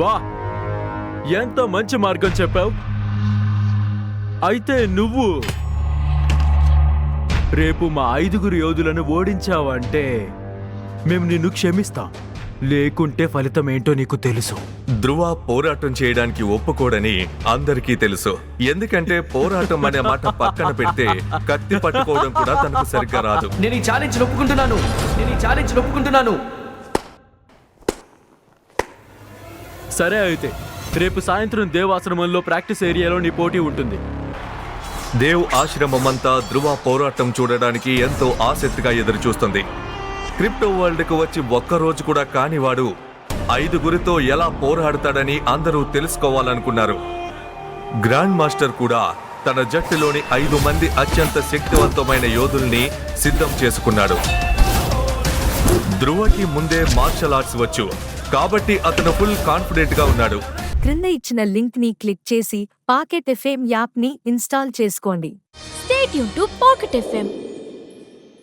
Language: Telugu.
వా. ఎంత మంచి మార్గం చెప్పావు? అయితే నువ్వు రేపు మా ఐదుగురు యోధులను ఓడించావంటే మేము నిన్ను క్షమిస్తాం. లేకుంటే ఫలితం ఏంటో నీకు తెలుసు. ధ్రువ పోరాటం చేయడానికి ఒప్పుకోడని అందరికీ తెలుసు. ఎందుకంటే పోరాటం అనే మాట పక్కన పెడితే కత్తి పట్టుకోవడం కూడా తనకు సరిగ్గా రాదు. నేను ఈ ఛాలెంజ్ ఒప్పుకుంటున్నాను. నేను ఈ ఛాలెంజ్ ఒప్పుకుంటున్నాను. సరే అయితే రేపు సాయంత్రం దేవాశ్రమంలో ప్రాక్టీస్ ఏరియాలో నీ పోటీ ఉంటుంది. దేవ్ ఆశ్రమమంతా ధ్రువ పోరాటం చూడడానికి ఎంతో ఆసక్తిగా ఎదురుచూస్తుంది. క్రిప్టో వరల్డ్కు వచ్చి ఒక్కరోజు కూడా కానివాడు ఐదుగురితో ఎలా పోరాడతాడని అందరూ తెలుసుకోవాలనుకున్నారు. గ్రాండ్ మాస్టర్ కూడా తన జట్టులోని ఐదు మంది అత్యంత శక్తివంతమైన యోధుల్ని సిద్ధం చేసుకున్నాడు. ధ్రువకి ముందే మార్షల్ ఆర్ట్స్ వచ్చు. కాబట్టి అతను ఫుల్ కాన్ఫిడెంట్గా ఉన్నాడు క్రింద ఇచ్చిన లింక్ని క్లిక్ చేసి పాకెట్ ఎఫ్ఎం యాప్ని ఇన్స్టాల్ చేసుకోండి Stay tuned to Pocket FM.